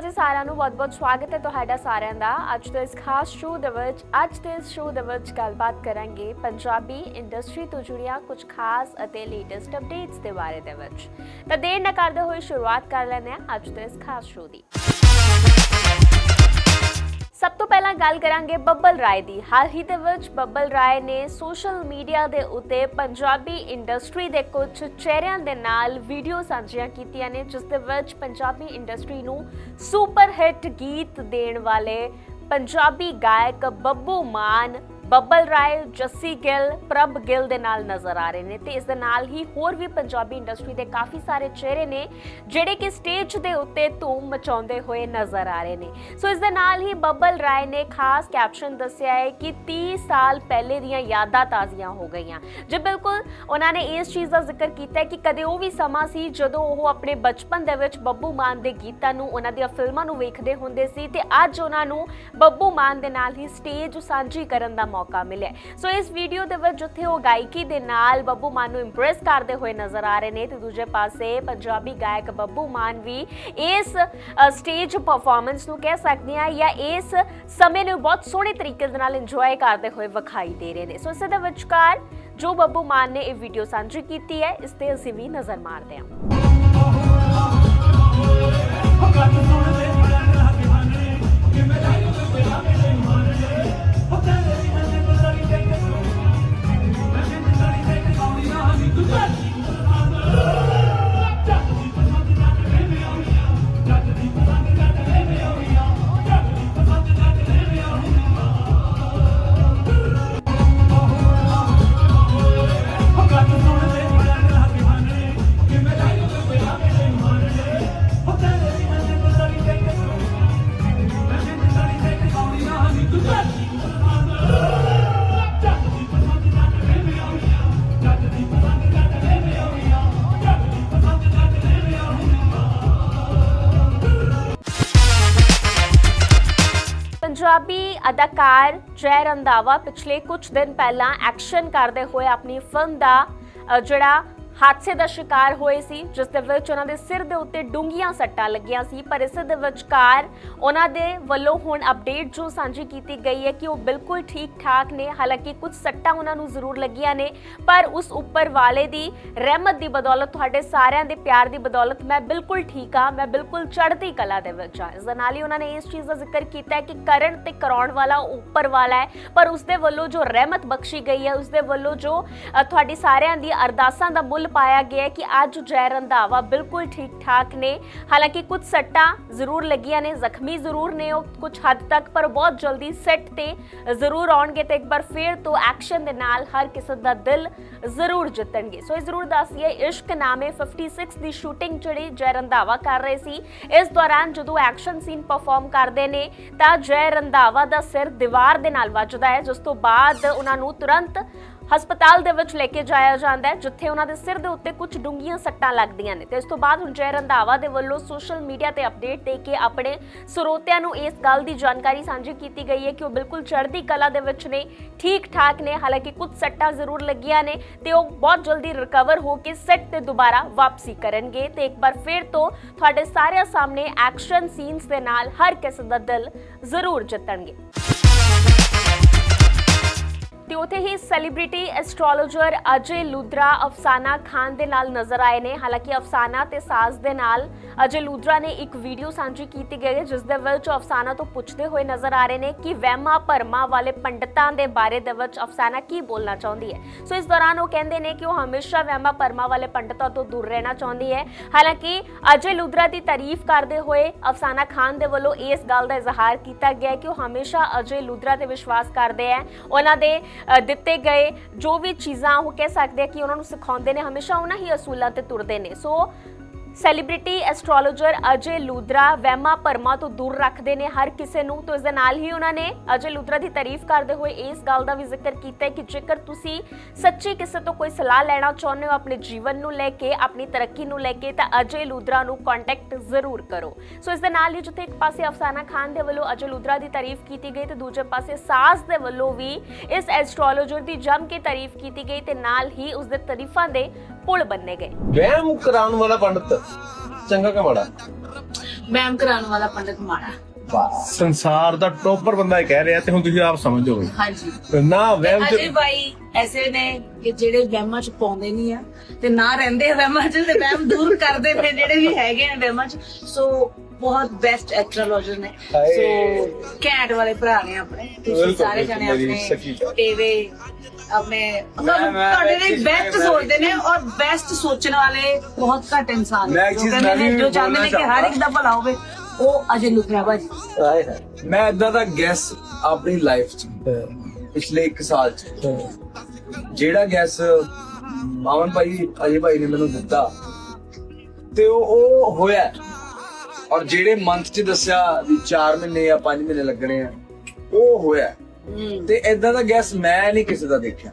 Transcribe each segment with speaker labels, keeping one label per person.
Speaker 1: ਅਕਾਲ ਜੀ ਸਾਰਿਆਂ ਨੂੰ ਬਹੁਤ-ਬਹੁਤ ਸਵਾਗਤ ਹੈ ਤੁਹਾਡਾ ਸਾਰਿਆਂ ਦਾ। ਅੱਜ ਦੇ ਇਸ ਖਾਸ ਸ਼ੋਅ ਦੇ ਵਿੱਚ ਅੱਜ ਦੇ ਇਸ ਸ਼ੋਅ ਦੇ ਵਿੱਚ ਗੱਲਬਾਤ ਕਰਾਂਗੇ ਪੰਜਾਬੀ ਇੰਡਸਟਰੀ ਤੋਂ ਜੁੜੀਆਂ ਕੁਝ ਖਾਸ ਅਤੇ ਲੇਟੈਸਟ ਅਪਡੇਟਸ ਦੇ ਬਾਰੇ ਦੇ ਵਿੱਚ। ਤਾਂ ਦੇਰ ਨਾ ਕਰਦੇ ਹੋਏ ਸ਼ੁਰੂਆਤ ਕਰ ਲੈਂਦੇ ਹਾਂ ਅੱਜ ਦੇ ਇਸ ਖਾਸ ਸ਼ੋਅ ਦੀ। ਸਭ ਤੋਂ ਪਹਿਲਾਂ ਗੱਲ ਕਰਾਂਗੇ ਬੱਬਲ ਰਾਏ ਦੀ। ਹਾਲ ਹੀ ਦੇ ਵਿੱਚ ਬੱਬਲ ਰਾਏ ਨੇ ਸੋਸ਼ਲ ਮੀਡੀਆ ਦੇ ਉੱਤੇ ਪੰਜਾਬੀ ਇੰਡਸਟਰੀ ਦੇ ਕੁਝ ਚਿਹਰਿਆਂ ਦੇ ਨਾਲ ਵੀਡੀਓ ਸਾਂਝੀਆਂ ਕੀਤੀਆਂ ਨੇ, ਜਿਸ ਦੇ ਵਿੱਚ ਪੰਜਾਬੀ ਇੰਡਸਟਰੀ ਨੂੰ ਸੁਪਰ ਹਿੱਟ ਗੀਤ ਦੇਣ ਵਾਲੇ ਪੰਜਾਬੀ ਗਾਇਕ ਬੱਬੂ ਮਾਨ ਬੱਬਲ ਰਾਏ, ਜੱਸੀ ਗਿੱਲ, ਪ੍ਰਭ ਗਿੱਲ ਦੇ ਨਾਲ ਨਜ਼ਰ ਆ ਰਹੇ ਨੇ ਤੇ ਇਸ ਦੇ ਨਾਲ ਹੀ ਹੋਰ ਵੀ ਪੰਜਾਬੀ ਇੰਡਸਟਰੀ ਦੇ ਕਾਫੀ ਸਾਰੇ ਚਿਹਰੇ ਨੇ, ਜਿਹੜੇ ਕਿ ਸਟੇਜ ਦੇ ਉੱਤੇ ਧੂਮ ਮਚਾਉਂਦੇ ਹੋਏ ਨਜ਼ਰ ਆ ਰਹੇ ਨੇ। ਸੋ ਇਸ ਦੇ ਨਾਲ ਹੀ ਬੱਬਲ ਰਾਏ ਨੇ ਖਾਸ ਕੈਪਸ਼ਨ ਦੱਸਿਆ ਹੈ ਕਿ 30 ਸਾਲ ਪਹਿਲੇ ਦੀਆਂ ਯਾਦਾਂ ਤਾਜ਼ੀਆਂ ਹੋ ਗਈਆਂ। ਜੇ ਬਿਲਕੁਲ ਉਹਨਾਂ ਨੇ ਇਸ ਚੀਜ਼ ਦਾ ਜ਼ਿਕਰ ਕੀਤਾ ਕਿ ਕਦੇ ਉਹ ਵੀ ਸਮਾਂ ਸੀ ਜਦੋਂ ਉਹ ਆਪਣੇ ਬਚਪਨ ਦੇ ਵਿੱਚ ਬੱਬੂ ਮਾਨ ਦੇ ਗੀਤਾਂ ਨੂੰ, ਉਹਨਾਂ ਦੀਆਂ ਫਿਲਮਾਂ ਨੂੰ ਵੇਖਦੇ ਹੁੰਦੇ ਸੀ ਤੇ ਅੱਜ ਉਹਨਾਂ ਨੂੰ ਬੱਬੂ ਮਾਨ ਦੇ ਨਾਲ ਹੀ ਸਟੇਜ ਸਾਂਝੀ ਕਰਨ ਦਾ ਮੌਕਾ ਮਿਲਿਆ ਸੋ ਇਸ ਵੀਡੀਓ ਦੇ ਵਿੱਚ ਜਿੱਥੇ ਉਹ ਗਾਇਕੀ ਦੇ ਨਾਲ ਬੱਬੂ ਮਾਨ ਨੂੰ ਇੰਪ੍ਰੈਸ ਕਰਦੇ ਹੋਏ ਨਜ਼ਰ ਆ ਰਹੇ ਨੇ, ਤੇ ਦੂਜੇ ਪਾਸੇ ਪੰਜਾਬੀ ਗਾਇਕ ਬੱਬੂ ਮਾਨ ਵੀ ਇਸ ਸਟੇਜ ਪਰਫਾਰਮੈਂਸ ਨੂੰ ਕਹਿ ਸਕਦੇ ਆ ਜਾਂ ਇਸ ਸਮੇਂ ਨੂੰ ਬਹੁਤ ਸੋਹਣੇ ਤਰੀਕੇ ਦੇ ਨਾਲ ਇੰਜੋਏ ਕਰਦੇ ਹੋਏ ਵਿਖਾਈ ਦੇ ਰਹੇ ਨੇ। ਸੋ ਇਸ ਦੇ ਵਿਚਕਾਰ ਜੋ ਬੱਬੂ ਮਾਨ ਨੇ ਇਹ ਵੀਡੀਓ ਸਾਂਝੀ ਕੀਤੀ ਹੈ, ਇਸ ਤੇ ਅਸੀਂ ਵੀ ਨਜ਼ਰ ਮਾਰਦੇ ਹਾਂ।
Speaker 2: ਨਾ
Speaker 1: ਅਦਾਕਾਰ ਜੈ ਰੰਧਾਵਾ ਪਿਛਲੇ ਕੁਝ ਦਿਨ ਪਹਿਲਾਂ ਐਕਸ਼ਨ ਕਰਦੇ ਹੋਏ ਆਪਣੀ ਫਿਲਮ ਦਾ ਜਿਹੜਾ ਹਾਦਸੇ ਦਾ ਸ਼ਿਕਾਰ ਹੋਏ ਸੀ, ਜਿਸ ਦੇ ਵਿੱਚ ਉਹਨਾਂ ਦੇ ਸਿਰ ਦੇ ਉੱਤੇ ਡੂੰਘੀਆਂ ਸੱਟਾਂ ਲੱਗੀਆਂ ਸੀ, ਪਰ ਇਸ ਦੇ ਵਿਚਕਾਰ ਉਹਨਾਂ ਦੇ ਵੱਲੋਂ ਹੁਣ ਅਪਡੇਟ ਜੋ ਸਾਂਝੀ ਕੀਤੀ ਗਈ ਹੈ ਕਿ ਉਹ ਬਿਲਕੁਲ ਠੀਕ ਠਾਕ ਨੇ। ਹਾਲਾਂਕਿ ਕੁਝ ਸੱਟਾਂ ਉਹਨਾਂ ਨੂੰ ਜ਼ਰੂਰ ਲੱਗੀਆਂ ਨੇ, ਪਰ ਉਸ ਉੱਪਰ ਵਾਲੇ ਦੀ ਰਹਿਮਤ ਦੀ ਬਦੌਲਤ, ਤੁਹਾਡੇ ਸਾਰਿਆਂ ਦੇ ਪਿਆਰ ਦੀ ਬਦੌਲਤ ਮੈਂ ਬਿਲਕੁਲ ਠੀਕ ਹਾਂ, ਮੈਂ ਬਿਲਕੁਲ ਚੜ੍ਹਦੀ ਕਲਾ ਦੇ ਵਿੱਚ ਹਾਂ। ਇਸ ਦੇ ਨਾਲ ਹੀ ਉਹਨਾਂ ਨੇ ਇਸ ਚੀਜ਼ ਦਾ ਜ਼ਿਕਰ ਕੀਤਾ ਹੈ ਕਿ ਕਰਨ ਤੇ ਕਰਾਉਣ ਵਾਲਾ ਉੱਪਰ ਵਾਲਾ ਹੈ, ਪਰ ਉਸ ਦੇ ਵੱਲੋਂ ਜੋ ਰਹਿਮਤ ਬਖਸ਼ੀ ਗਈ ਹੈ, ਉਸ ਦੇ ਵੱਲੋਂ ਜੋ ਤੁਹਾਡੀ ਸਾਰਿਆਂ ਦੀ ਅਰਦਾਸਾਂ ਦਾ ਮੁੱਲ ਪਾਇਆ ਗਿਆ ਕਿ ਅੱਜ ਜੈ ਰੰਧਾਵਾ ਬਿਲਕੁਲ ਠੀਕ ਠਾਕ ਨੇ। ਹਾਲਾਂਕਿ ਕੁਝ ਸੱਟਾਂ ਜ਼ਰੂਰ ਲੱਗੀਆਂ ਨੇ, ਜ਼ਖਮੀ ਜ਼ਰੂਰ ਨੇ ਉਹ ਕੁਝ ਹੱਦ ਤੱਕ, ਪਰ ਬਹੁਤ ਜਲਦੀ ਸੈੱਟ ਤੇ ਜ਼ਰੂਰ ਆਉਣਗੇ ਤੇ ਇੱਕ ਵਾਰ ਫੇਰ ਤੋਂ ਐਕਸ਼ਨ ਦੇ ਨਾਲ ਹਰ ਕਿਸੇ ਦਾ ਦਿਲ ਜ਼ਰੂਰ ਜਿੱਤਣਗੇ। ਸੋ ਇਹ ਜ਼ਰੂਰ ਦੱਸੀਏ ਇਸ਼ਕ ਨਾਮੇ 56 ਦੀ ਸ਼ੂਟਿੰਗ ਜਿਹੜੀ ਜੈ ਰੰਧਾਵਾ ਕਰ ਰਹੇ ਸੀ, ਇਸ ਦੌਰਾਨ ਜਦੋਂ ਐਕਸ਼ਨ ਸੀਨ ਪਰਫਾਰਮ ਕਰਦੇ ਨੇ, ਤਾਂ ਜੈ ਰੰਧਾਵਾ ਦਾ ਸਿਰ ਦੀਵਾਰ ਦੇ ਨਾਲ ਵੱਜਦਾ ਹੈ, ਜਿਸ ਤੋਂ ਬਾਅਦ ਉਹਨਾਂ ਨੂੰ ਤੁਰੰਤ ਹਸਪਤਾਲ ਦੇ ਵਿੱਚ ਲੈ ਕੇ ਜਾਇਆ ਜਾਂਦਾ ਹੈ, ਜਿੱਥੇ ਉਹਨਾਂ ਦੇ ਸਿਰ ਦੇ ਉੱਤੇ ਕੁਝ ਡੂੰਘੀਆਂ ਸੱਟਾਂ ਲੱਗਦੀਆਂ ਨੇ। ਤੇ ਇਸ ਤੋਂ ਬਾਅਦ ਹੁਣ ਜੈ ਰੰਧਾਵਾ ਦੇ ਵੱਲੋਂ ਸੋਸ਼ਲ ਮੀਡੀਆ ਤੇ ਅਪਡੇਟ ਦੇ ਕੇ ਆਪਣੇ ਸਰੋਤਿਆਂ ਨੂੰ ਇਸ ਗੱਲ ਦੀ ਜਾਣਕਾਰੀ ਸਾਂਝੀ ਕੀਤੀ ਗਈ ਹੈ ਕਿ ਉਹ ਬਿਲਕੁਲ ਚੜ੍ਹਦੀ ਕਲਾ ਦੇ ਵਿੱਚ ਨੇ ਠੀਕ ਠਾਕ ਨੇ। ਹਾਲਾਂਕਿ ਕੁਝ ਸੱਟਾਂ ਜ਼ਰੂਰ ਲੱਗੀਆਂ ਨੇ ਤੇ ਉਹ ਬਹੁਤ ਜਲਦੀ ਰਿਕਵਰ ਹੋ ਕੇ ਸੈੱਟ ਤੇ ਦੁਬਾਰਾ ਵਾਪਸੀ ਕਰਨਗੇ। ਤੇ ਇੱਕ ਵਾਰ ਫਿਰ ਤੋਂ ਤੁਹਾਡੇ ਸਾਰਿਆਂ ਸਾਹਮਣੇ ਐਕਸ਼ਨ ਸੀਨਸ ਦੇ ਨਾਲ ਹਰ ਕਿਸੇ ਦਾ ਦਿਲ ਜ਼ਰੂਰ ਜਿੱਤਣਗੇ। ਤੇ ਉਥੇ ਹੀ ਸੈਲੀਬ੍ਰਿਟੀ ਐਸਟ੍ਰੋਲੋਜਰ ਅਜੇ ਲੂਦਰਾ ਅਫਸਾਨਾ ਖਾਨ ਦੇ ਨਾਲ ਨਜ਼ਰ ਆਏ ਨੇ। ਹਾਲਾਂਕਿ ਅਫਸਾਨਾ ਤੇ ਸਾਜ਼ ਦੇ ਨਾਲ ਅਜੇ ਲੂਦਰਾ ਨੇ ਇੱਕ ਵੀਡੀਓ ਸਾਂਝੀ ਕੀਤੀ ਗਈ ਹੈ, ਜਿਸ ਦੇ ਵਿੱਚ ਅਫਸਾਨਾ ਤੋਂ ਪੁੱਛਦੇ ਹੋਏ ਨਜ਼ਰ ਆ ਰਹੇ ਨੇ ਕਿ ਵਹਿਮਾ ਭਰਮਾਂ ਵਾਲੇ ਪੰਡਤਾਂ ਦੇ ਬਾਰੇ ਦੇ ਵਿੱਚ ਅਫਸਾਨਾ ਕੀ ਬੋਲਣਾ ਚਾਹੁੰਦੀ ਹੈ। ਸੋ ਇਸ ਦੌਰਾਨ ਉਹ ਕਹਿੰਦੇ ਨੇ ਕਿ ਉਹ ਹਮੇਸ਼ਾ ਵਹਿਮਾ ਭਰਮਾਂ ਵਾਲੇ ਪੰਡਤਾਂ ਤੋਂ ਦੂਰ ਰਹਿਣਾ ਚਾਹੁੰਦੀ ਹੈ। ਹਾਲਾਂਕਿ ਅਜੇ ਲੂਦਰਾ ਦੀ ਤਾਰੀਫ ਕਰਦੇ ਹੋਏ ਅਫਸਾਨਾ ਖਾਨ ਦੇ ਵੱਲੋਂ ਇਸ ਗੱਲ ਦਾ ਇਜ਼ਹਾਰ ਕੀਤਾ ਗਿਆ ਕਿ ਉਹ ਹਮੇਸ਼ਾ ਅਜੇ ਲੂਦਰਾ ਤੇ ਵਿਸ਼ਵਾਸ ਕਰਦੇ ਹੈ। ਉਹਨਾਂ ਦੇ ਦਿੱਤੇ ਗਏ। ਜੋ ਵੀ ਚੀਜ਼ਾਂ ਉਹ ਕਹਿ ਸਕਦੇ ਆ ਕਿ ਉਹਨਾਂ ਨੂੰ ਸਿਖਾਉਂਦੇ ਨੇ, ਹਮੇਸ਼ਾ ਉਹਨਾਂ ਹੀ ਅਸੂਲਾਂ ਤੇ ਤੁਰਦੇ ਨੇ। ਸੋ ਸੈਲੀਬ੍ਰਿਟੀ ਐਸਟ੍ਰੋਲੋਜਰ ਅਜੇ ਲੂਦਰਾ ਵਹਿਮਾਂ ਭਰਮਾਂ ਤੋਂ ਦੂਰ ਰੱਖਦੇ ਨੇ ਹਰ ਕਿਸੇ ਨੂੰ। ਤੋਂ ਇਸ ਦੇ ਨਾਲ ਹੀ ਉਹਨਾਂ ਨੇ ਅਜੇ ਲੂਦਰਾ ਦੀ ਤਾਰੀਫ ਕਰਦੇ ਹੋਏ ਇਸ ਗੱਲ ਦਾ ਵੀ ਜ਼ਿਕਰ ਕੀਤਾ ਹੈ ਕਿ ਜੇਕਰ ਤੁਸੀਂ ਸੱਚੀ ਕਿਸੇ ਤੋਂ ਕੋਈ ਸਲਾਹ ਲੈਣਾ ਚਾਹੁੰਦੇ ਹੋ ਆਪਣੇ ਜੀਵਨ ਨੂੰ ਲੈ ਕੇ, ਆਪਣੀ ਤਰੱਕੀ ਨੂੰ ਲੈ ਕੇ, ਤਾਂ ਅਜੇ ਲੂਦਰਾ ਨੂੰ ਕੰਟੈਕਟ ਜ਼ਰੂਰ ਕਰੋ। ਸੋ ਇਸ ਦੇ ਨਾਲ ਹੀ ਜਿੱਥੇ ਇੱਕ ਪਾਸੇ ਅਫਸਾਨਾ ਖਾਨ ਦੇ ਵੱਲੋਂ ਅਜੇ ਲੂਦਰਾ ਦੀ ਤਾਰੀਫ ਕੀਤੀ ਗਈ ਤੇ ਦੂਜੇ ਪਾਸੇ ਸਾਜ਼ ਦੇ ਵੱਲੋਂ ਵੀ ਇਸ ਐਸਟ੍ਰੋਲੋਜਰ ਦੀ ਜਮ ਕੇ ਤਾਰੀਫ ਕੀਤੀ ਗਈ ਤੇ ਨਾਲ ਹੀ ਉਸ ਦੇ ਤਾਰੀਫਾਂ ਦੇ ਪੁਲ ਬੰਨੇ ਗਏ।
Speaker 3: ਵਹਿਮ ਕਰਾਉਣ ਵਾਲਾ ਪੰਡਤ। ਚੰਗਾ ਕਿ ਮਾੜਾ ਵਹਿਮ ਕਰਾਉਣ ਵਾਲਾ ਪੰਡਤ ਮਾੜਾ।
Speaker 4: ਸੰਸਾਰ ਦਾ ਟੋਪਰ ਬੰਦਾ ਇਹ ਕਹਿ ਰਿਹਾ ਤੇ ਹੁਣ ਤੁਸੀਂ ਆਪ ਸਮਝੋਗੇ
Speaker 3: ਹਾਂਜੀ।
Speaker 4: ਨਾ ਵਹਿਮ
Speaker 3: ਅਜੇ
Speaker 4: ਚ
Speaker 3: ਬਾਈ ਐਸੇ ਨੇ ਕਿ ਜਿਹੜੇ ਵਹਿਮਾਂ ਚ ਪਾਉਂਦੇ ਨਹੀਂ ਆ ਤੇ ਨਾ ਰਹਿੰਦੇ ਵਹਿਮਾਂ ਚ ਤੇ ਵਹਿਮ ਦੂਰ ਕਰਦੇ ਨੇ ਜਿਹੜੇ ਵੀ ਹੈਗੇ ਆ ਵਹਿਮਾਂ ਚ। ਸੋ ਬਹੁਤ ਬੈਸਟ ਐਸਟ੍ਰੋਲੋਜਰ ਨੇ
Speaker 4: ਹਾਏ।
Speaker 3: ਸੋ ਘੈਂਟ ਵਾਲੇ ਭਰਾ ਨੇ ਆਪਣੇ। ਤੁਸੀਂ ਸਾਰੇ ਜਣੇ ਆਪਣੇ। ਟੇਵੇ ਆਪਣੇ ਤੁਹਾਡੇ ਲਈ ਬੈਸਟ ਸੋਚਦੇ ਨੇ ਔਰ ਬੈਸਟ ਸੋਚਣ ਵਾਲੇ ਬਹੁਤ ਘੱਟ ਇਨਸਾਨ ਨੇ। ਜੋ ਚਾਹੁੰਦੇ ਨੇ ਕਿ ਹਰ ਇੱਕ ਦਾ ਭਲਾ ਹੋਵੇ ਉਹ ਅਜੇ ਲੁਤਰਾ ਭਾਜੀ।
Speaker 5: ਮੈਂ ਇਦਾਂ ਦਾ ਗੈਸ ਆਪਣੀ ਲਾਈਫ ਚ ਪਿਛਲੇ 1 ਸਾਲ ਚ। ਜਿਹੜਾ ਗੈਸ ਮਾਵਨ ਭਾਈ ਅਜੇ ਭਾਈ ਨੇ ਮੈਨੂੰ ਦਿੱਤਾ ਤੇ ਉਹ ਹੋਇਆ। ਔਰ ਜਿਹੜੇ ਮੰਥ ਚ ਦੱਸਿਆ ਵੀ 4 ਮਹੀਨੇ ਜਾਂ 5 ਮਹੀਨੇ ਲੱਗਣੇ ਆ ਉਹ ਹੋਇਆ। ਤੇ ਇਦਾਂ ਦਾ ਗੈਸ ਮੈਂ ਨਹੀਂ ਕਿਸੇ ਦਾ ਦੇਖਿਆ।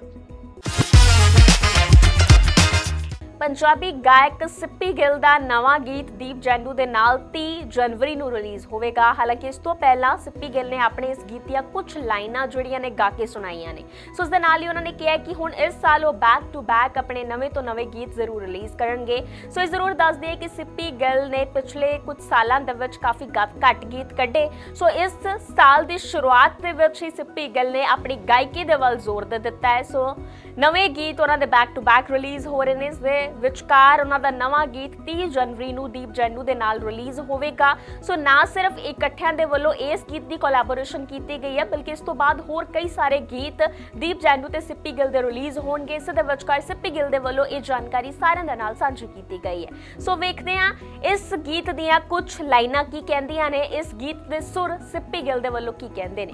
Speaker 1: ਪੰਜਾਬੀ ਗਾਇਕ ਸਿੱਪੀ ਗਿੱਲ ਦਾ ਨਵਾਂ ਗੀਤ ਦੀਪ ਜੈਂਡੂ ਦੇ ਨਾਲ 30 ਜਨਵਰੀ ਨੂੰ ਰਿਲੀਜ਼ ਹੋਵੇਗਾ। ਹਾਲਾਂਕਿ ਇਸ ਤੋਂ ਪਹਿਲਾਂ ਸਿੱਪੀ ਗਿੱਲ ਨੇ ਆਪਣੇ ਇਸ ਗੀਤ ਦੀਆਂ ਕੁਝ ਲਾਈਨਾਂ ਜਿਹੜੀਆਂ ਨੇ, ਗਾ ਕੇ ਸੁਣਾਈਆਂ ਨੇ। ਸੋ ਇਸ ਦੇ ਨਾਲ ਹੀ ਉਹਨਾਂ ਨੇ ਕਿਹਾ ਕਿ ਹੁਣ ਇਸ ਸਾਲ ਉਹ ਬੈਕ ਟੂ ਬੈਕ ਆਪਣੇ ਨਵੇਂ ਤੋਂ ਨਵੇਂ ਗੀਤ ਜ਼ਰੂਰ ਰਿਲੀਜ਼ ਕਰਨਗੇ। ਸੋ ਇਹ ਜ਼ਰੂਰ ਦੱਸ ਦਈਏ ਕਿ ਸਿੱਪੀ ਗਿੱਲ ਨੇ ਪਿਛਲੇ ਕੁਝ ਸਾਲਾਂ ਦੇ ਵਿੱਚ ਕਾਫੀ ਗਾ- ਘੱਟ ਗੀਤ ਕੱਢੇ। ਸੋ ਇਸ ਸਾਲ ਦੀ ਸ਼ੁਰੂਆਤ ਦੇ ਵਿੱਚ ਹੀ ਸਿੱਪੀ ਗਿੱਲ ਨੇ ਆਪਣੀ ਗਾਇਕੀ ਦੇ ਵੱਲ ਜ਼ੋਰ ਦੇ ਦਿੱਤਾ ਹੈ। ਸੋ ਨਵੇਂ ਗੀਤ ਉਹਨਾਂ ਦੇ ਬੈਕ ਟੂ ਬੈਕ ਰਿਲੀਜ਼ ਹੋ ਰਹੇ ਨੇ, ਇਸ ਦੇ ਵਿਚਕਾਰ ਉਹਨਾਂ ਦਾ ਨਵਾਂ ਗੀਤ 30 ਜਨਵਰੀ ਨੂੰ ਦੀਪ ਜੈਨੂ ਦੇ ਨਾਲ ਰਿਲੀਜ਼ ਹੋਵੇਗਾ। ਸੋ ਨਾ ਸਿਰਫ ਇਕੱਠਿਆਂ ਦੇ ਵੱਲੋਂ ਇਸ ਗੀਤ ਦੀ ਕੋਲੈਬੋਰੇਸ਼ਨ ਕੀਤੀ ਗਈ ਹੈ, ਬਲਕਿ ਇਸ ਤੋਂ ਬਾਅਦ ਹੋਰ ਕਈ ਸਾਰੇ ਗੀਤ ਦੀਪ ਜੈਨੂ ਤੇ ਸਿੱਪੀ ਗਿੱਲ ਦੇ ਰਿਲੀਜ਼ ਹੋਣਗੇ। ਇਸ ਦੇ ਵਿਚਕਾਰ ਸਿੱਪੀ ਗਿੱਲ ਦੇ ਵੱਲੋਂ ਇਹ ਜਾਣਕਾਰੀ ਸਾਰਿਆਂ ਦੇ ਨਾਲ ਸਾਂਝੀ ਕੀਤੀ ਗਈ ਹੈ। ਸੋ ਵੇਖਦੇ ਹਾਂ ਇਸ ਗੀਤ ਦੀਆਂ ਕੁਝ ਲਾਈਨਾਂ ਕੀ ਕਹਿੰਦੀਆਂ ਨੇ, ਇਸ ਗੀਤ ਦੇ ਸੁਰ ਸਿੱਪੀ ਗਿੱਲ ਦੇ ਵੱਲੋਂ ਕੀ ਕਹਿੰਦੇ ਨੇ?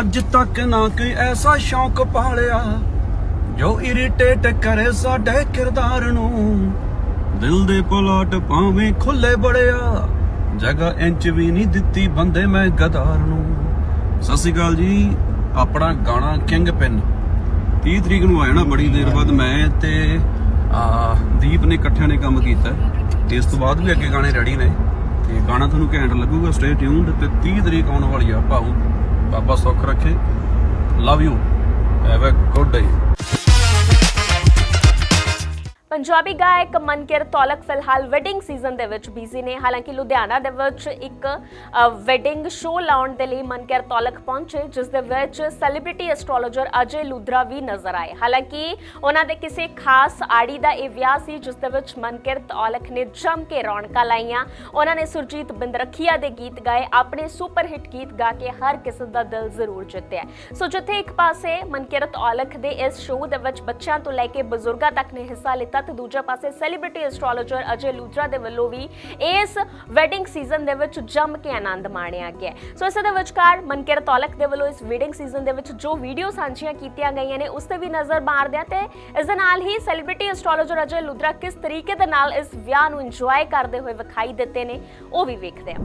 Speaker 6: ਅੱਜ ਤੱਕ ਨਾ ਕੋਈ ਐਸਾ ਸ਼ੌਂਕ ਪਾਲਿਆ ਜੋ ਇਰੀਟੇਟ ਕਰੇ ਸਾਡੇ ਕਿਰਦਾਰ ਨੂੰ। ਦਿਲ ਦੇ ਪਲਾਟ ਭਾਵੇਂ ਖੁੱਲੇ ਬੜਿਆ ਜਗ੍ਹਾ ਇੰਚ ਵੀ ਨਹੀਂ ਦਿੱਤੀ ਬੰਦੇ ਮੈਂ ਗਦਾਰ ਨੂੰ। ਸਤਿ ਸ਼੍ਰੀ ਅਕਾਲ ਜੀ, ਆਪਣਾ ਗਾਣਾ ਕਿੰਗ ਪਿੰਨ। 30 ਤਰੀਕ ਨੂੰ ਆਇਆ ਨਾ, ਬੜੀ ਦੇਰ ਬਾਅਦ ਮੈਂ ਤੇ, ਆ, ਦੀਪ ਨੇ ਇਕੱਠਿਆਂ ਨੇ ਕੰਮ ਕੀਤਾ। ਇਸ ਤੋਂ ਬਾਅਦ ਵੀ ਅੱਗੇ ਗਾਣੇ ਰੈਡੀ ਨੇ। ਤੇ ਗਾਣਾ ਤੁਹਾਨੂੰ ਘੈਂਟ ਲੱਗੂਗਾ ਸਟੇ ਟਿਊਨਡ ਤੇ 30 ਤਰੀਕ ਆਉਣ ਵਾਲੀ ਆ ਭਾਊ ਬਾਬਾ ਸੁੱਖ ਰੱਖੇ। Love you have a good day
Speaker 1: Punjabi ਗਾਇਕ ਮਨਕਿਰ ਤੌਲਕ ਫਿਲਹਾਲ ਵੈਡਿੰਗ ਸੀਜ਼ਨ ਦੇ ਵਿੱਚ ਬਿਜ਼ੀ ਨੇ। ਹਾਲਾਂਕਿ ਲੁਧਿਆਣਾ ਦੇ ਵਿੱਚ ਇੱਕ ਵੈਡਿੰਗ ਸ਼ੋਅ ਲਾਉਣ ਦੇ ਲਈ ਮਨਕਿਰ ਤੌਲਕ ਪਹੁੰਚੇ, ਜਿਸ ਦੇ ਵਿੱਚ ਸੈਲੀਬ੍ਰਿਟੀ ਐਸਟ੍ਰੋਲੋਜਰ ਅਜੇ ਲੂਦਰਾ ਵੀ ਨਜ਼ਰ ਆਏ। ਹਾਲਾਂਕਿ ਉਹਨਾਂ ਦੇ ਕਿਸੇ ਖਾਸ ਆੜੀ ਦਾ ਇਹ ਵਿਆਹ ਸੀ, ਜਿਸ ਦੇ ਵਿੱਚ ਮਨਕਿਰ ਤੌਲਕ ਨੇ ਜੰਮ ਕੇ ਰੌਣਕਾਂ ਲਾਈਆਂ। ਉਹਨਾਂ ਨੇ ਸੁਰਜੀਤ ਬਿੰਦਰਖੀਆ ਦੇ ਗੀਤ ਗਾਏ, ਆਪਣੇ ਸੁਪਰ ਹਿੱਟ ਗੀਤ ਗਾ ਕੇ ਹਰ ਕਿਸੇ ਦਾ ਦਿਲ ਜ਼ਰੂਰ ਜਿੱਤਿਆ। ਸੋ ਜਿੱਥੇ ਇੱਕ ਪਾਸੇ ਮਨਕਿਰਤ ਔਲਖ ਦੇ ਇਸ ਸ਼ੋਅ ਦੇ ਵਿੱਚ ਬੱਚਿਆਂ ਤੋਂ ਲੈ ਕੇ ਬਜ਼ੁਰਗਾਂ ਤੱਕ ਨੇ ਹਿੱਸਾ ਲਿੱਤਾ ਤੇ ਦੂਜੇ ਪਾਸੇ ਸੈਲੀਬ੍ਰਿਟੀ ਐਸਟ੍ਰੋਲੋਜਰ ਅਜੇ ਲੂਤਰਾ ਦੇ ਵੱਲੋਂ ਵੀ ਇਸ ਵੈਡਿੰਗ ਸੀਜ਼ਨ ਦੇ ਵਿੱਚ ਜੰਮ ਕੇ ਆਨੰਦ ਮਾਣਿਆ ਗਿਆ ਸੋ ਇਸ ਦੇ ਵਿਚਕਾਰ ਮਨਕਿਰਤ ਔਲਖ ਦੇ ਵੱਲੋਂ ਇਸ ਵੈਡਿੰਗ ਸੀਜ਼ਨ ਦੇ ਵਿੱਚ ਜੋ ਵੀਡੀਓ ਸਾਂਝੀਆਂ ਕੀਤੀਆਂ ਗਈਆਂ ਨੇ ਉਸ ਤੇ ਵੀ ਨਜ਼ਰ ਮਾਰਦੇ ਆ ਤੇ ਇਸ ਦੇ ਨਾਲ ਹੀ ਸੈਲੀਬ੍ਰਿਟੀ ਐਸਟ੍ਰੋਲੋਜਰ ਅਜੇ ਲੂਤਰਾ ਕਿਸ ਤਰੀਕੇ ਦੇ ਨਾਲ ਇਸ ਵਿਆਹ ਨੂੰ ਇੰਜੋਏ ਕਰਦੇ ਹੋਏ ਵਿਖਾਈ ਦਿੱਤੇ ਨੇ ਉਹ ਵੀ ਵੇਖਦੇ ਆ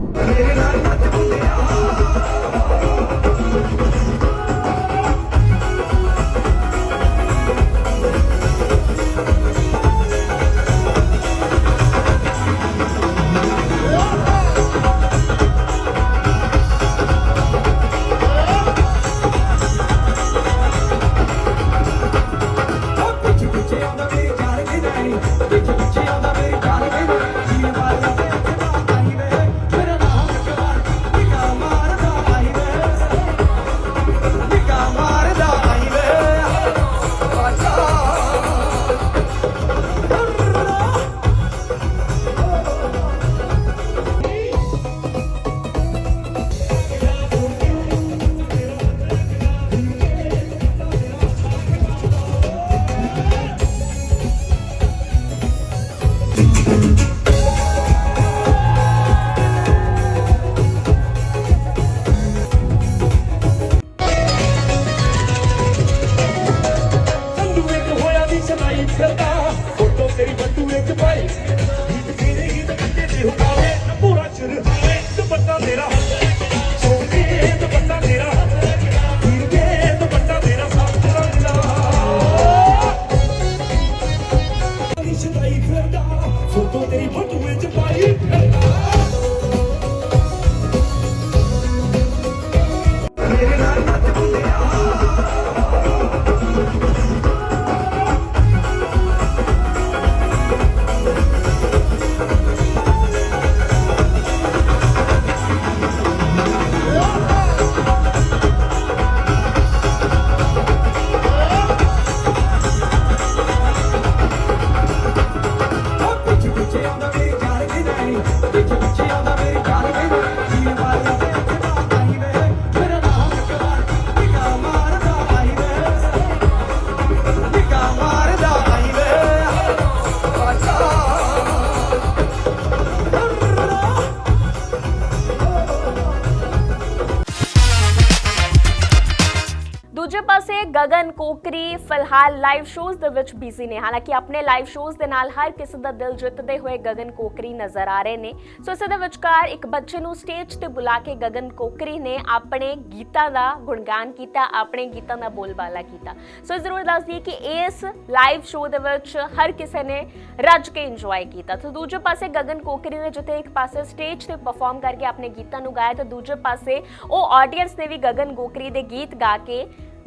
Speaker 1: ਫਿਲਹਾਲ ਲਾਈਵ ਸ਼ੋਜ਼ ਦੇ ਵਿੱਚ ਬਿਜ਼ੀ ਨੇ। ਹਾਲਾਂਕਿ ਆਪਣੇ ਲਾਈਵ ਸ਼ੋਜ਼ ਦੇ ਨਾਲ ਹਰ ਕਿਸੇ ਦਾ ਦਿਲ ਜਿੱਤਦੇ ਹੋਏ ਗਗਨ ਕੋਕਰੀ ਨਜ਼ਰ ਆ ਰਹੇ ਨੇ। ਸੋ ਇਸੇ ਦੇ ਵਿਚਕਾਰ ਇੱਕ ਬੱਚੇ ਨੂੰ ਸਟੇਜ ਤੇ ਬੁਲਾ ਕੇ ਗਗਨ ਕੋਕਰੀ ਨੇ ਆਪਣੇ ਗੀਤਾਂ ਦਾ ਗੁਣਗਾਨ ਕੀਤਾ, ਆਪਣੇ ਗੀਤਾਂ ਦਾ ਬੋਲਬਾਲਾ ਕੀਤਾ। ਸੋ ਜ਼ਰੂਰ ਦੱਸ ਦਈਏ ਕਿ ਇਸ ਲਾਈਵ ਸ਼ੋਅ ਦੇ ਵਿੱਚ ਹਰ ਕਿਸੇ ਨੇ ਰੱਜ ਕੇ ਇੰਜੋਏ ਕੀਤਾ। ਤੇ ਦੂਜੇ ਪਾਸੇ ਗਗਨ ਕੋਕਰੀ ਨੇ ਜਿੱਥੇ ਇੱਕ ਪਾਸੇ ਸਟੇਜ ਤੇ ਪਰਫਾਰਮ ਕਰਕੇ ਆਪਣੇ ਗੀਤਾਂ ਨੂੰ ਗਾਇਆ, ਤੇ ਦੂਜੇ ਪਾਸੇ ਉਹ ਆਡੀਅנס ਨੇ ਵੀ ਗਗਨ ਗੋਕਰੀ ਦੇ ਗੀਤ ਗਾ ਕੇ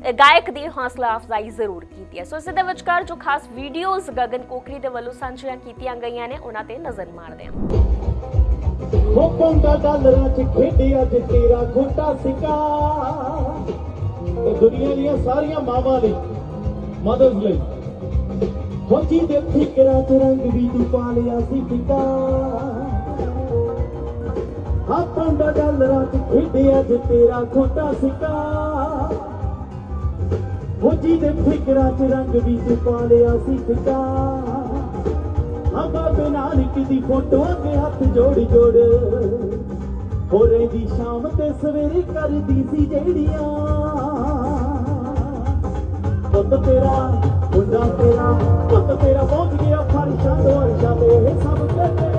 Speaker 1: ਗਾਇਕ ਦੀ ਹੌਸਲਾ ਅਫਜ਼ਾਈ ਜ਼ਰੂਰ ਕੀਤੀ ਹੈ। ਸੋ ਇਸ ਦੇ ਵਿਚਕਾਰ ਜੋ ਖਾਸ ਵੀਡੀਓਜ਼ ਗਗਨ ਕੋਕਰੀ ਦੇ ਵੱਲੋਂ ਸਾਂਝੀਆਂ ਕੀਤੀਆਂ ਗਈਆਂ ਨੇ, ਉਹਨਾਂ ਤੇ ਨਜ਼ਰ ਮਾਰਦੇ ਹਾਂ।
Speaker 7: ਹੁਕਮ ਦਾ ਡਾਲਰਾਂ ਚ ਖੇਡਿਆ ਅੱਜ ਤੇਰਾ ਖੋਟਾ ਸਿੱਕਾ। ਇਹ ਦੁਨੀਆ ਦੀਆਂ ਸਾਰੀਆਂ ਮਾਵਾਂ ਲਈ ਮਦਦ ਲਈ ਫੌਜੀ ਦੇ ਫਿਕਰਾਂ ਚ ਰੰਗ ਵੀ ਤੂੰ ਪਾ ਲਿਆ ਸੀ ਫਿੱਕਾ। ਹੱਥਾਂ ਦਾ ਡਾਲਰਾਂ ਚ ਖੇਡਿਆ ਅੱਜ ਤੇਰਾ ਖੋਟਾ ਸਿੱਕਾ। ਫੌਜੀ ਦੇ ਫਿਕਰਾਂ ਚ ਰੰਗ ਵੀ ਸੁਪਾ ਲਿਆ ਸੀ ਫਿੱਕਾ ਹਾਂ ਬਾਬੇ ਦੀ ਫੋਟੋ ਅੱਗੇ ਹੱਥ ਜੋੜ ਜੋੜ। ਹੋਰੇ ਦੀ ਸ਼ਾਮ ਤੇ ਸਵੇਰੇ ਕਰਦੀ ਸੀ ਜਿਹੜੀਆਂ। ਪੁੱਤ ਤੇਰਾ, ਮੁੰਡਾ ਤੇਰਾ, ਪੁੱਤ ਤੇਰਾ ਪਹੁੰਚ ਗਿਆ ਫਰਸ਼ਾਂ ਤੋਂ ਅਰਸ਼ਾਂ ਤੇ। ਸਭ ਕਹਿੰਦੇ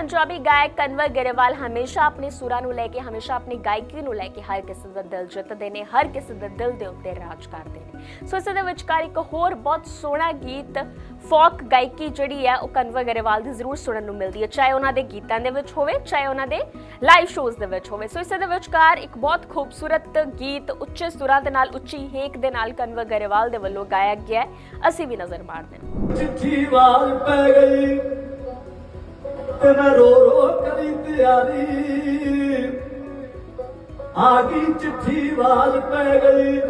Speaker 1: ਪੰਜਾਬੀ ਗਾਇਕ ਕਨਵਰ ਗਰੇਵਾਲ ਹਮੇਸ਼ਾ ਆਪਣੇ ਸੁਰਾਂ ਨੂੰ ਲੈ ਕੇ ਹਮੇਸ਼ਾ ਆਪਣੀ ਗਾਇਕੀ ਨੂੰ ਲੈ ਕੇ ਹਰ ਕਿਸੇ ਦਾ ਦਿਲ ਜਿੱਤਦੇ ਨੇ ਹਰ ਕਿਸੇ ਦੇ ਦਿਲ ਦੇ ਉੱਤੇ ਰਾਜ ਕਰਦੇ ਨੇ ਸੋ ਇਸ ਦੇ ਵਿਚਕਾਰ ਇੱਕ ਹੋਰ ਬਹੁਤ ਸੋਹਣਾ ਗੀਤ ਫੋਕ ਗਾਇਕੀ ਜਿਹੜੀ ਹੈ ਉਹ ਕਨਵਰ ਗਰੇਵਾਲ ਦੀ ਜ਼ਰੂਰ ਸੁਣਨ ਨੂੰ ਮਿਲਦੀ ਹੈ ਚਾਹੇ ਉਹਨਾਂ ਦੇ ਗੀਤਾਂ ਦੇ ਵਿੱਚ ਹੋਵੇ ਚਾਹੇ ਉਹਨਾਂ ਦੇ ਲਾਈਵ ਸ਼ੋਜ਼ ਦੇ ਵਿੱਚ ਹੋਵੇ ਸੋ ਇਸ ਦੇ ਵਿਚਕਾਰ ਇੱਕ ਬਹੁਤ ਖੂਬਸੂਰਤ ਗੀਤ ਉੱਚੇ ਸੁਰਾਂ ਦੇ ਨਾਲ ਉੱਚੀ ਹੇਕ ਦੇ ਨਾਲ ਕਨਵਰ ਗਰੇਵਾਲ ਦੇ ਵੱਲੋਂ ਗਾਇਆ ਗਿਆ ਅਸੀਂ ਵੀ ਨਜ਼ਰ ਮਾਰਦੇ ਹਾਂ
Speaker 2: ਚਿੱਠੀ ਵਾਲ ਪੈ ਗਈ ਤੇ ਮੈਂ ਰੋ ਰੋ ਕਰੀ ਤਿਆਰੀ। ਆ ਗਈ ਚਿੱਠੀ ਵਾਲ ਪੈ ਗਈ,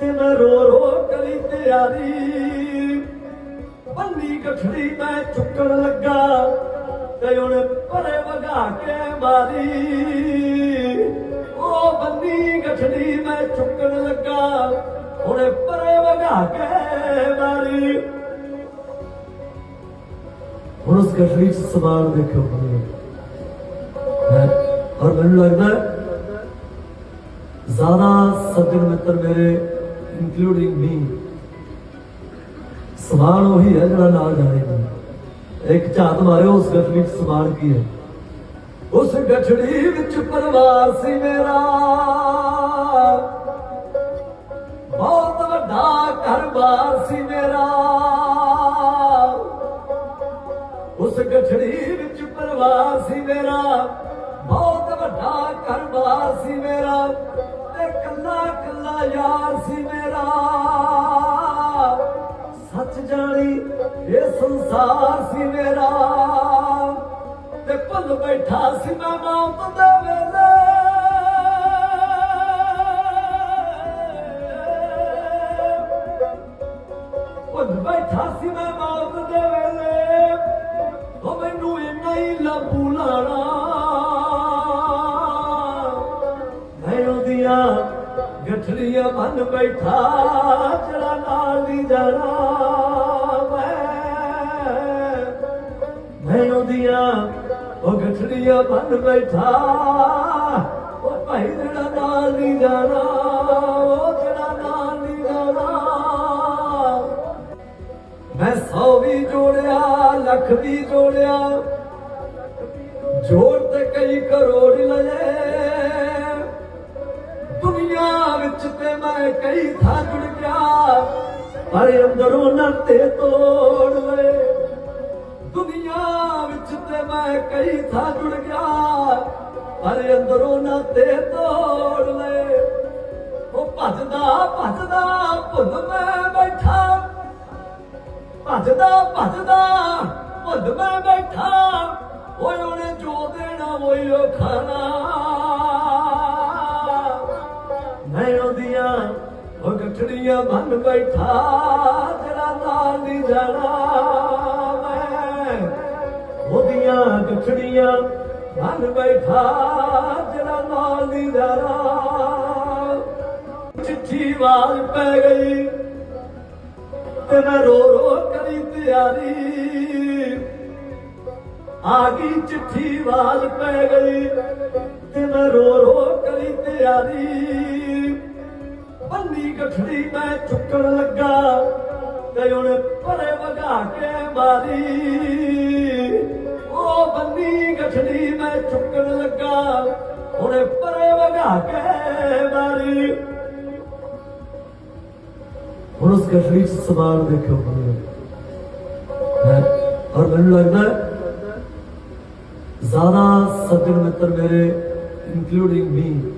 Speaker 2: ਤੇ ਮੈਂ ਰੋ ਰੋ ਕਰੀ ਤਿਆਰੀ। ਬੰਨੀ ਗਠੜੀ ਮੈਂ ਚੁੱਕਣ ਲੱਗਾ, ਤੇ ਉਹਨੇ ਪਰੇ ਵਗਾ ਕੇ ਮਾਰੀ। ਉਹ ਬੰਨੀ ਗਠੜੀ ਮੈਂ ਚੁੱਕਣ ਲੱਗਾ, ਉਹਨੇ ਪਰੇ ਵਗਾ ਕੇ ਮਾਰੀ।
Speaker 8: ਹੁਣ ਉਸ ਗੱਠੜੀ ਚ ਸਮਾਨ ਦੇਖੋ ਹੈ ਔਰ ਮੈਨੂੰ ਲੱਗਦਾ ਹੈ ਜ਼ਿਆਦਾ ਸੱਜਣ ਮਿੱਤਰ ਮੇਰੇ ਇਨਕਲੂਡਿੰਗ ਮੀ ਸਮਾਨ ਉਹੀ ਹੈ ਜਿਹੜਾ ਨਾਲ ਜਾਣੇਗਾ ਇੱਕ ਝਾਤ ਮਾਰਿਓ ਉਸ ਗੱਠੜੀ ਚ ਸਮਾਨ ਕੀ ਹੈ
Speaker 2: ਉਸ ਗਠੜੀ ਵਿੱਚ ਪਰਿਵਾਰ ਸੀ ਮੇਰਾ ਬਹੁਤ ਵੱਡਾ ਘਰ-ਬਾਰ ਸੀ ਮੇਰਾ ਗਠੜੀ ਵਿੱਚ ਪਰਿਵਾਰ ਸੀ ਮੇਰਾ, ਬਹੁਤ ਵੱਡਾ ਘਰ-ਬਾਰ ਸੀ ਮੇਰਾ ਤੇ ਕੱਲਾ ਕੱਲਾ ਯਾਰ ਸੀ ਮੇਰਾ। ਸੱਚ ਜਾਣੀ ਇਹ ਸੰਸਾਰ ਸੀ ਮੇਰਾ ਤੇ ਭੁੱਲ ਬੈਠਾ ਸੀ ਮੈਂ ਮੌਤ ਦੇ ਗਠੜੀਆ ਬੰਨ ਬੈਠਾ, ਜਿਹੜਾ ਨਾਲ ਨਹੀਂ ਜਾਣਾ ਮੈਂ। ਉਹਦੀਆਂ, ਉਹ ਗਠੜੀਆਂ ਬੰਨ ਬੈਠਾ, ਉਹ ਭਾਈ ਜਿਹੜਾ ਨਾਲ ਨਹੀਂ ਜਾਣਾ, ਉਹ ਜਿਹੜਾ ਨਾਲ ਨਹੀਂ ਜਾਣਾ। ਮੈਂ ਸੌ ਵੀ ਜੋੜਿਆ, ਲੱਖ ਵੀ ਜੋੜਿਆ, ਜੋੜ ਤੇ ਕਈ ਕਰੋੜ ਲਏ। ਦੁਨੀਆ ਵਿੱਚ ਤੇ ਮੈਂ ਕਈ ਥਾਂ ਜੁੜ ਗਿਆ ਪਰ ਅੰਦਰੋਂ ਨਾਤੇ ਤੋੜ ਲਏ। ਦੁਨੀਆ ਵਿੱਚ ਤੇ ਮੈਂ ਕਈ ਥਾਂ ਜੁੜ ਗਿਆ ਪਰ ਅੰਦਰੋਂ ਨਾਤੇ ਤੋੜ ਲਏ। ਉਹ ਭੱਜਦਾ ਭੱਜਦਾ, ਭੁੱਲ ਮੈਂ ਬੈਠਾ। ਭੱਜਦਾ ਭੱਜਦਾ, ਭੁੱਲ ਮੈਂ ਬੈਠਾ। ਓਏ ਉਹਨੇ ਜੋ ਦੇਣਾ, ਓਏ ਉਹ ਖਾਣਾ। ਮੈਂ ਉਹਦੀਆਂ ਉਹ ਗਠੜੀਆਂ ਬੰਨ ਬੈਠਾ ਜਿਹੜਾ ਨਾਲ ਨਹੀਂ ਜਾਣਾ ਮੈਂ। ਉਹਦੀਆਂ ਗਠੜੀਆਂ ਬੰਨ ਬੈਠਾ ਜਿਹੜਾ ਨਾਲ ਨਹੀਂ ਜਾਣਾ। ਚਿੱਠੀ ਵਾਲ ਪੈ ਗਈ, ਤੇ ਮੈਂ ਰੋ ਰੋ ਕਰੀ ਤਿਆਰੀ। ਆ ਗਈ ਚਿੱਠੀ ਵਾਲ ਪੈ ਗਈ ਤੇ ਮੈਂ ਰੋ ਰੋ ਕਰੀ ਤਿਆਰੀ। ਬੰਨੀ ਗਠੜੀ ਮੈਂ ਚੁੱਕਣ ਲੱਗਾ ਤੇ ਉਹਨੇ ਪਰੇ ਵਗਾ ਕੇ ਮਾਰੀ। ਉਹ ਬੰਨੀ ਗਠੜੀ ਮੈਂ ਚੁੱਕਣ ਲੱਗਾ, ਉਹਨੇ ਪਰੇ ਵਗਾ ਕੇ ਮਾਰੀ।
Speaker 8: ਹੁਣ ਉਸ ਗੱਠੜੀ ਚ ਸਮਾਨ ਦੇਖੋ ਔਰ ਮੈਨੂੰ ਲੱਗਦਾ ਜ਼ਿਆਦਾ ਸੱਜਣ ਮਿੱਤਰ ਮੇਰੇ ਇਨਕਲੂਡਿੰਗ ਮੀ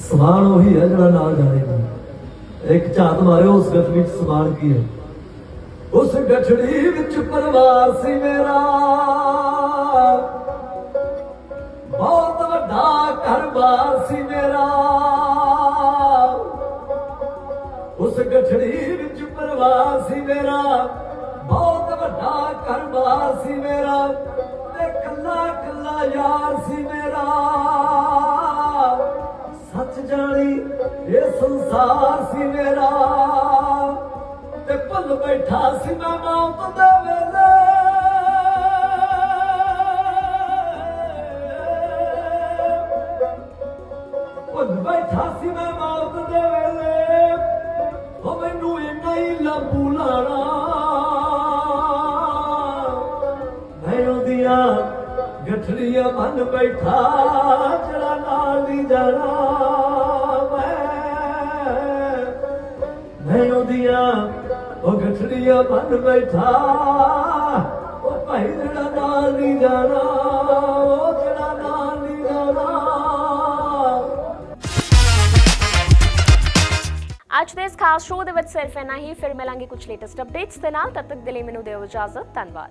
Speaker 8: ਸਮਾਨ ਉਹੀ ਹੈ ਜਿਹੜਾ ਨਾਲ ਜਾਣੇਗਾ ਇੱਕ ਝਾਤ ਮਾਰਿਓ ਉਸ ਗੱਠੜੀ ਚ ਸਮਾਨ ਕੀ ਹੈ
Speaker 2: ਉਸ ਗਠੜੀ ਵਿੱਚ ਪਰਿਵਾਰ ਸੀ ਮੇਰਾ ਬਹੁਤ ਵੱਡਾ ਘਰ-ਬਾਰ ਸੀ ਮੇਰਾ ਉਸ ਗਠੜੀ ਵਿੱਚ ਪਰਿਵਾਰ ਸੀ ਮੇਰਾ ਬਹੁਤ ਵੱਡਾ ਘਰ-ਬਾਰ ਸੀ ਮੇਰਾ ਯਾਰ ਸੀ ਮੇਰਾ। ਸੱਚ ਜਾਣੀ ਇਹ ਸੰਸਾਰ ਸੀ ਮੇਰਾ। ਤੇ ਭੁੱਲ ਬੈਠਾ ਸੀ ਮੈਂ ਮੌਤ ਦੇ ਗਠੜੀਆਂ ਬੈਠਾ, ਜਿਹੜਾ ਨਾਲ ਨਹੀਂ ਜਾਣਾ ਮੈਂ। ਉਹਦੀਆਂ ਉਹ ਗਠੜੀਆਂ ਬੰਨ ਬੈਠਾ, ਉਹ ਭਾਈ ਜਿਹੜਾ ਨਾਲ ਨਹੀਂ ਜਾਣਾ ਉਹ ਜਿਹੜਾ ਨਾਲ ਨਹੀਂ ਜਾਣਾ
Speaker 1: ਅੱਜ ਦੇ ਇਸ ਖਾਸ ਸ਼ੋਅ ਦੇ ਵਿੱਚ ਸਿਰਫ ਇੰਨਾ ਹੀ, ਫਿਰ ਮਿਲਾਂਗੇ ਕੁਝ ਲੇਟੈਸਟ ਅਪਡੇਟਸ ਦੇ ਨਾਲ, ਤਦ ਤੱਕ ਦੇ ਲਈ ਮੈਨੂੰ ਦਿਓ ਇਜਾਜ਼ਤ, ਧੰਨਵਾਦ।